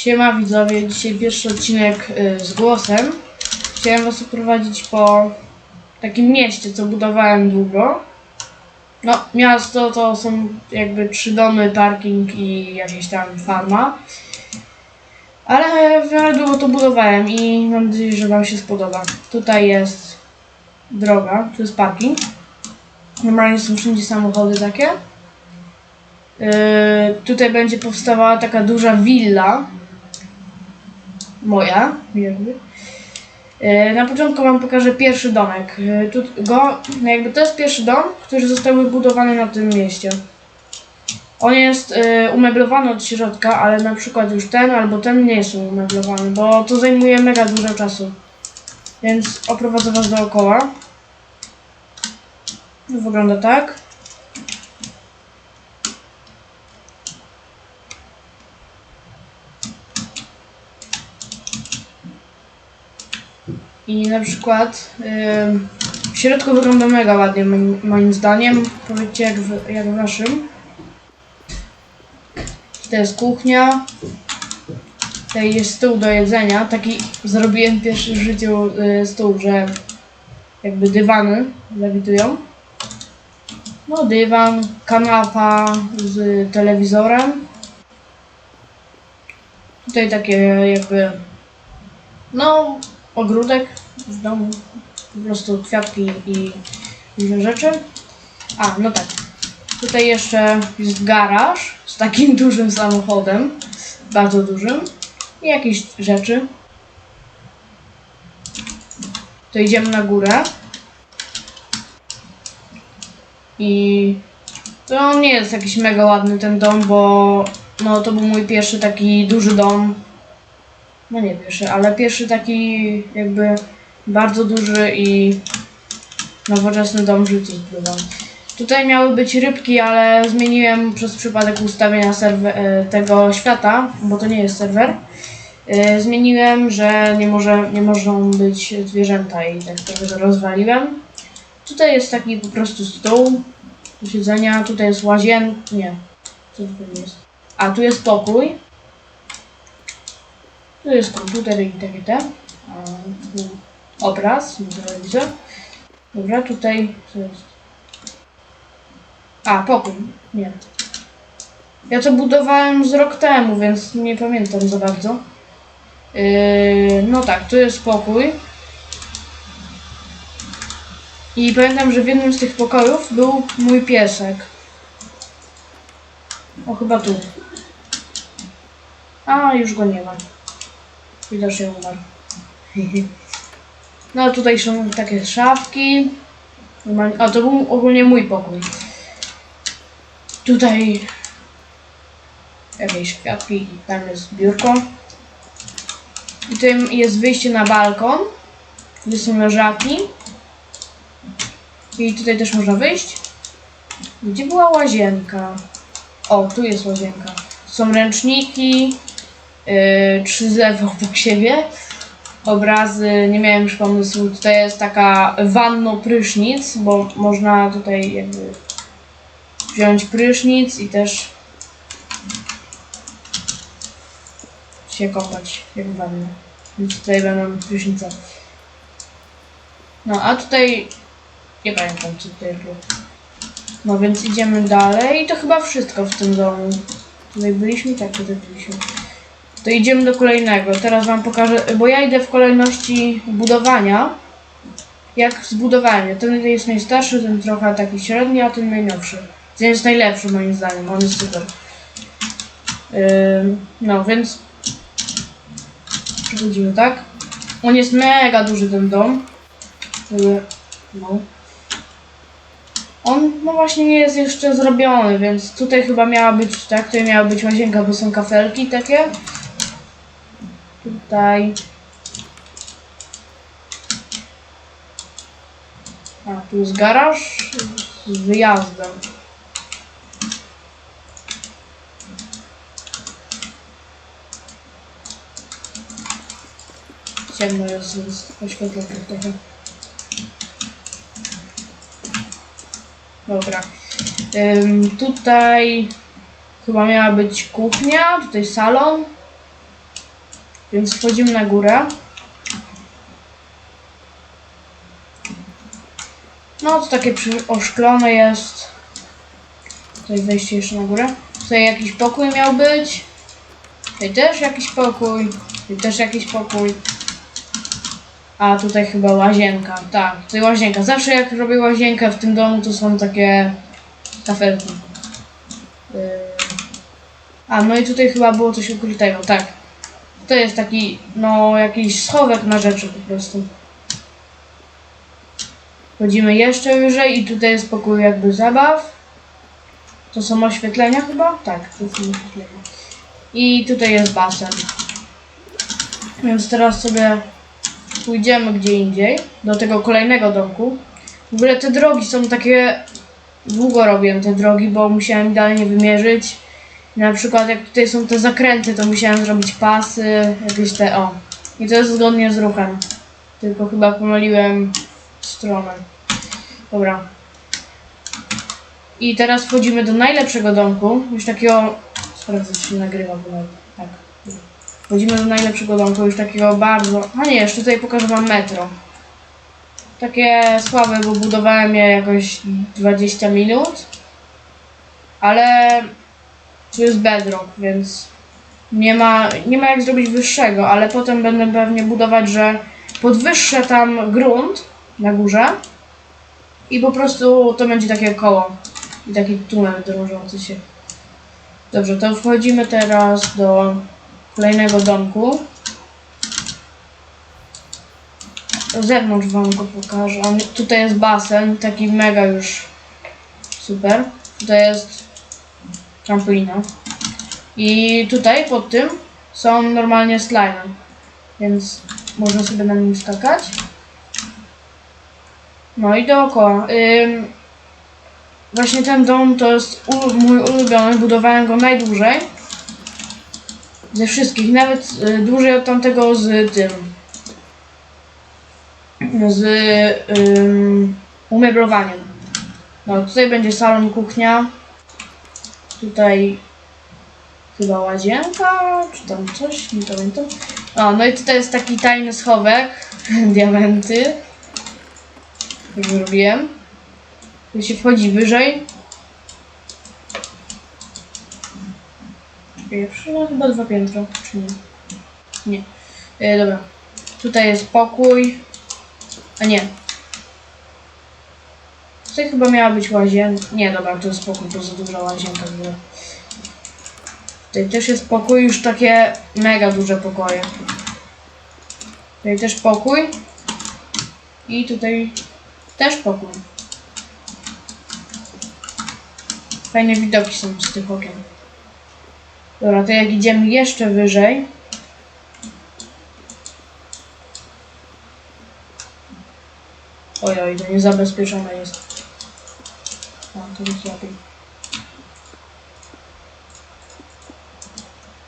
Siema widzowie, dzisiaj pierwszy odcinek y, z głosem. Chciałem was oprowadzić po takim mieście, co budowałem długo. No, miasto to są jakby trzy domy, parking i jakieś tam farma. Ale w miarę długo to budowałem i mam nadzieję, że wam się spodoba. Tutaj jest droga, tu jest parking. Normalnie są wszędzie samochody takie. Yy, tutaj będzie powstawała taka duża willa. Moja, jakby. Yy, na początku wam pokażę pierwszy domek. Yy, tu, go, no jakby to jest pierwszy dom, który został wybudowany na tym mieście. On jest yy, umeblowany od środka, ale na przykład już ten albo ten nie są umeblowany, bo to zajmuje mega dużo czasu. Więc oprowadzę was dookoła. Wygląda tak. I na przykład ym, w środku wygląda mega ładnie moim, zdaniem. Powiedzcie jak w, jak w waszym. To jest kuchnia. Tutaj jest stół do jedzenia. Taki zrobiłem pierwszy w życiu y, stół, że jakby dywany lewitują. No dywan, kanapa z telewizorem. Tutaj takie jakby no ogródek w domu. Po prostu kwiatki i różne rzeczy. A, no tak. Tutaj jeszcze jest garaż z takim dużym samochodem. Bardzo dużym. I jakieś rzeczy. To idziemy na górę. I to nie jest jakiś mega ładny ten dom, bo no to był mój pierwszy taki duży dom. No nie pierwszy, ale pierwszy taki jakby bardzo duży i nowoczesny dom w życiu zbudowałem. Tutaj miały być rybki, ale zmieniłem przez przypadek ustawienia e, tego świata, bo to nie jest serwer. E, Zmieniłem, że nie, może, nie mogą być zwierzęta i tak trochę rozwaliłem. Tutaj jest taki po prostu stół do siedzenia, tutaj jest łazien... nie, co tu jest? A, tu jest pokój. Tu jest komputer i takie te. A, obraz, telewizor. Dobra, tutaj co jest? A, pokój. Nie. Ja to budowałem z rok temu, więc nie pamiętam za bardzo. Yy, no tak, tu jest pokój. I pamiętam, że w jednym z tych pokojów był mój piesek. O, chyba tu. A, już go nie ma. Widocznie umarł. No, tutaj są takie szafki. A, to był ogólnie mój pokój. Tutaj jakieś kwiatki i tam jest biurko. I tutaj jest wyjście na balkon, gdzie są leżaki. I tutaj też można wyjść. Gdzie była łazienka? O, tu jest łazienka. Są ręczniki, yy, trzy zlewy obok siebie, obrazy, nie miałem już pomysłu. Tutaj jest taka wanno-prysznic, bo można tutaj jakby wziąć prysznic i też się kopać jak w wannie. Więc tutaj będą prysznice. No a tutaj nie pamiętam co tutaj było. No więc idziemy dalej i to chyba wszystko w tym domu. Tutaj byliśmy, tak, tutaj byliśmy. To idziemy do kolejnego. Teraz wam pokażę, bo ja idę w kolejności budowania. Jak zbudowanie. Ten jest najstarszy, ten trochę taki średni, a ten najnowszy. Ten jest najlepszy moim zdaniem, on jest super. Ym, no więc przechodzimy, tak? On jest mega duży ten dom. Yy, No. On no właśnie nie jest jeszcze zrobiony, więc tutaj chyba miała być, tak, tutaj miała być łazienka, bo są kafelki takie. Tutaj. A, tu jest garaż z wyjazdem. Ciemno jest, więc oświetlę to trochę. Dobra. Ym, tutaj chyba miała być kuchnia, tutaj salon. Więc wchodzimy na górę. No to takie oszklone jest. Tutaj wejście jeszcze na górę. Tutaj jakiś pokój miał być. Tutaj też jakiś pokój. Tutaj też jakiś pokój. A tutaj chyba łazienka. Tak, tutaj łazienka. Zawsze jak robię łazienkę w tym domu, to są takie kafelki. Yy. A, no i tutaj chyba było coś ukrytego, tak. To jest taki, no, jakiś schowek na rzeczy po prostu. Chodzimy jeszcze wyżej i tutaj jest pokój jakby zabaw. To są oświetlenia chyba? Tak, to są oświetlenia. I tutaj jest basen. Więc teraz sobie pójdziemy gdzie indziej, do tego kolejnego domku. W ogóle te drogi są takie... Długo robiłem te drogi, bo musiałem idealnie wymierzyć. Na przykład jak tutaj są te zakręty, to musiałem zrobić pasy, jakieś te... o. I to jest zgodnie z ruchem. Tylko chyba pomyliłem stronę. Dobra. I teraz wchodzimy do najlepszego domku. Już takiego... Sprawdzę, czy się nagrywa, bo nawet... tak. Wchodzimy do najlepszego domku, już takiego bardzo... A nie, jeszcze tutaj pokażę wam metro. Takie słabe, bo budowałem je jakoś 20 minut. Ale tu jest bedrock, więc nie ma, nie ma jak zrobić wyższego, ale potem będę pewnie budować, że podwyższę tam grunt na górze i po prostu to będzie takie koło i taki tunel drążący się. Dobrze, to wchodzimy teraz do kolejnego domku. Z zewnątrz wam go pokażę. Tutaj jest basen, taki mega już super. Tutaj jest trampolina. I tutaj pod tym są normalnie slime. Więc można sobie na nim skakać. No i dookoła. Ym, właśnie ten dom to jest mój ulubiony. Budowałem go najdłużej. Ze wszystkich, nawet y, dłużej od tamtego z tym. Z ym, umeblowaniem. No tutaj będzie salon, kuchnia. Tutaj chyba łazienka, czy tam coś, nie pamiętam. O, no i tutaj jest taki tajny schowek, diamenty. Już zrobiłem. Tu się wchodzi wyżej. Pierwszy, no chyba dwa piętra, czy nie? Nie. E, dobra. Tutaj jest pokój. A nie. Tutaj chyba miała być łazienka. Nie, dobra, to jest pokój, to za duża łazienka była. Tutaj też jest pokój, już takie mega duże pokoje. Tutaj też pokój. I tutaj też pokój. Fajne widoki są z tych okien. Dobra, to jak idziemy jeszcze wyżej. Ojoj, to niezabezpieczone jest. To jest lepiej.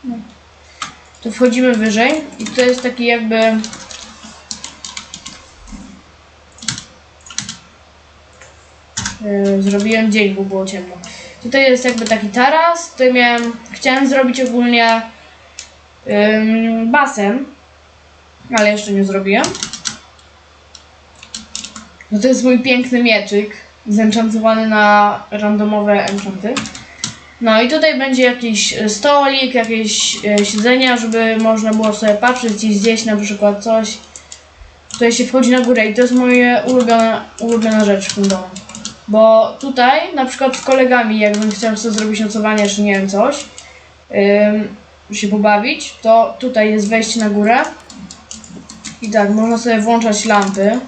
No. Tu wchodzimy wyżej i to jest taki jakby... Yy, Zrobiłem dzień, bo było ciemno. Tutaj jest jakby taki taras. Tutaj miałem... Chciałem zrobić ogólnie ym, basen, ale jeszcze nie zrobiłem. No to jest mój piękny mieczyk, zenchantowany na randomowe enchanty. No i tutaj będzie jakiś e, stolik, jakieś e, siedzenia, żeby można było sobie patrzeć i zjeść na przykład coś. Tutaj się wchodzi na górę i to jest moja ulubiona, ulubiona rzecz w tym domu. Bo tutaj na przykład z kolegami, jakbym chciał sobie zrobić nocowanie, czy nie wiem coś, ym, się pobawić, to tutaj jest wejście na górę. I tak, można sobie włączać lampy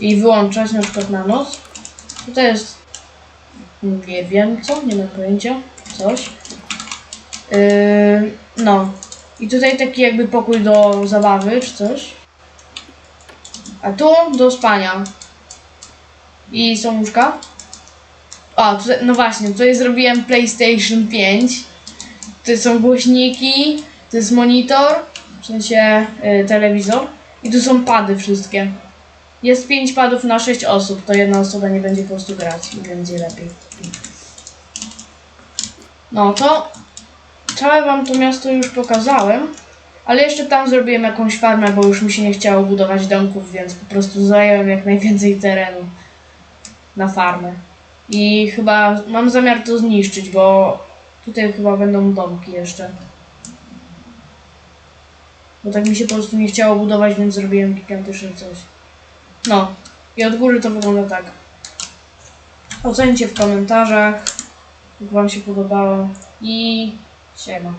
i wyłączać na przykład na noc. Tutaj jest nie wiem co, nie mam pojęcia, coś. Yy, no. I tutaj taki jakby pokój do zabawy czy coś. A tu do spania. I są łóżka. O, tutaj, no właśnie, tutaj zrobiłem PlayStation 5. Tutaj są głośniki, to jest monitor, w sensie y, telewizor. I tu są pady wszystkie. Jest 5 padów na 6 osób, to jedna osoba nie będzie po prostu grać i będzie lepiej. No to całe wam to miasto już pokazałem. Ale jeszcze tam zrobiłem jakąś farmę, bo już mi się nie chciało budować domków, więc po prostu zająłem jak najwięcej terenu na farmę. I chyba mam zamiar to zniszczyć, bo tutaj chyba będą domki jeszcze. Bo tak mi się po prostu nie chciało budować, więc zrobiłem gigantyczne coś. No. I od góry to wygląda tak. Ocencie w komentarzach, jak wam się podobało. I siema.